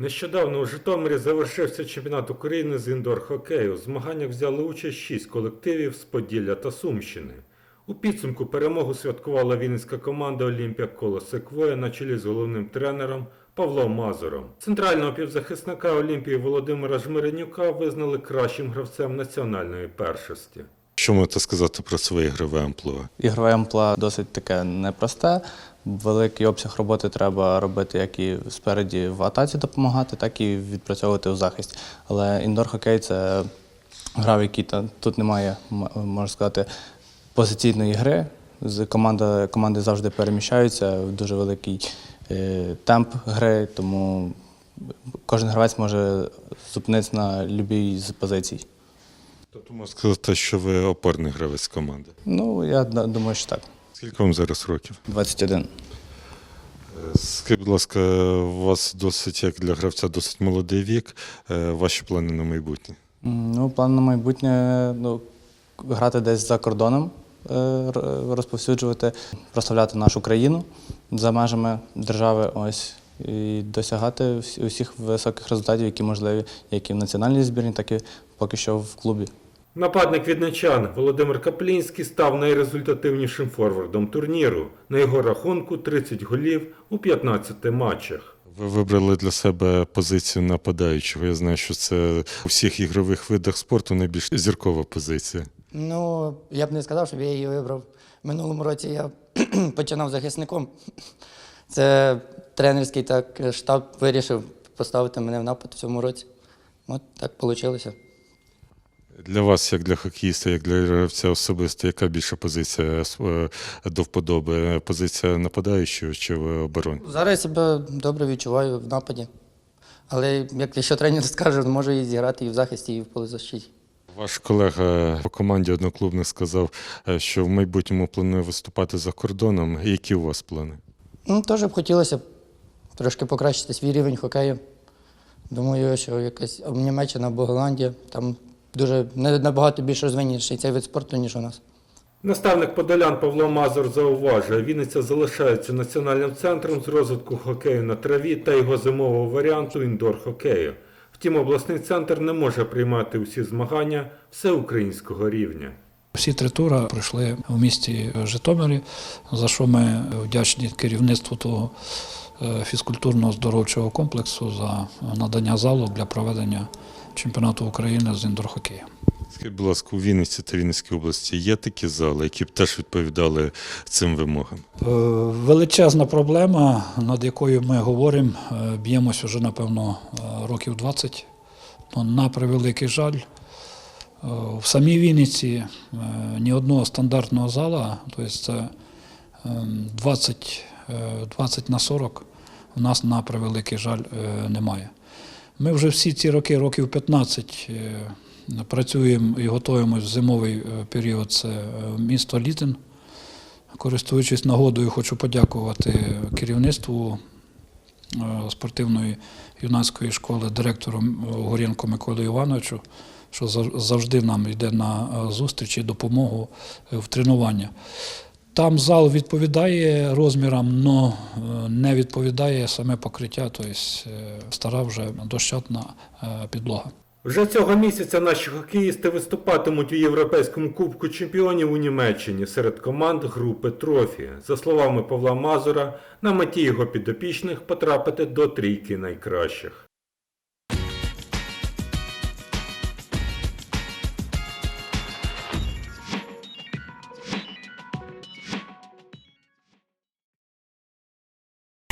Нещодавно у Житомирі завершився чемпіонат України з індор-хокею. У змаганнях взяли участь шість колективів з Поділля та Сумщини. У підсумку перемогу святкувала вінницька команда Олімпія Коло Секвоя на чолі з головним тренером Павлом Мазуром. Центрального півзахисника Олімпії Володимира Жмиренюка визнали кращим гравцем національної першості. Що можете сказати про своє ігрове амплуа? Ігрове амплуа досить таке непросте. Великий обсяг роботи треба робити як і спереді в атаці допомагати, так і відпрацьовувати у захисті. Але індор-хокей це гра, в якій тут немає, можна сказати, позиційної гри. Команда, команди завжди переміщаються в дуже великий е, темп гри, тому кожен гравець може зупинитися на будь-якій з позицій. Тобто можна сказати, що ви опорний гравець команди. Ну, я думаю, що так. Скільки вам зараз років? 21. Скажіть, будь ласка, у вас досить, як для гравця, досить молодий вік. Е, Ваші плани на майбутнє? Ну, план на майбутнє ну, грати десь за кордоном, е, розповсюджувати, прославляти нашу країну за межами держави, ось, і досягати усіх високих результатів, які можливі, як і в національній збірні, так і поки що в клубі. Нападник відничан Володимир Каплінський став найрезультативнішим форвардом турніру. На його рахунку 30 голів у 15 матчах. Ви вибрали для себе позицію нападаючого. Я знаю, що це у всіх ігрових видах спорту найбільш зіркова позиція. Ну, я б не сказав, щоб я її вибрав. Минулому році я починав захисником. Це тренерський так штаб вирішив поставити мене в напад в цьому році. От так вийшло. Для вас, як для хокеїста, як для гравця особисто, яка більша позиція е, до вподоби? Позиція нападаючого чи в обороні? Зараз я себе добре відчуваю в нападі. Але як якщо тренер скаже, можу і зіграти і в захисті, і в полузащиті. Ваш колега по команді одноклубник сказав, е, що в майбутньому планує виступати за кордоном. Які у вас плани? Ну, теж б хотілося трошки покращити свій рівень хокею. Думаю, що якась Німеччина або Голландія, там дуже набагато більш розвиненіший цей вид спорту, ніж у нас. Наставник Подолян Павло Мазур зауважує, Вінниця залишається національним центром з розвитку хокею на траві та його зимового варіанту індор-хокею. Втім, обласний центр не може приймати усі змагання всеукраїнського рівня. Всі три тури пройшли в місті Житомирі, за що ми вдячні керівництву того е, фізкультурного здоровчого комплексу за надання залу для проведення чемпіонату України з індор-хокею. Скажіть, будь ласка, у Вінниці та Вінницькій області є такі зали, які б теж відповідали цим вимогам? Е, Величезна проблема, над якою ми говоримо, е, б'ємось вже, напевно, років 20. Ну, на превеликий жаль, в самій Вінниці ні одного стандартного зала, тобто це ем, 20, е, 20 на 40, у нас на превеликий жаль е, немає. Ми вже всі ці роки, років 15, е, працюємо і готуємось в зимовий е, період. Це е, місто Літин. Користуючись нагодою, хочу подякувати керівництву е, спортивної юнацької школи, директору Горєнко Миколі Івановичу, що завжди нам йде на е, зустріч і допомогу е, в тренування. Там зал відповідає розмірам, але не відповідає саме покриття, тобто стара вже дощатна е, підлога. Вже цього місяця наші хокеїсти виступатимуть у Європейському кубку чемпіонів у Німеччині серед команд групи Трофі. За словами Павла Мазура, на меті його підопічних потрапити до трійки найкращих.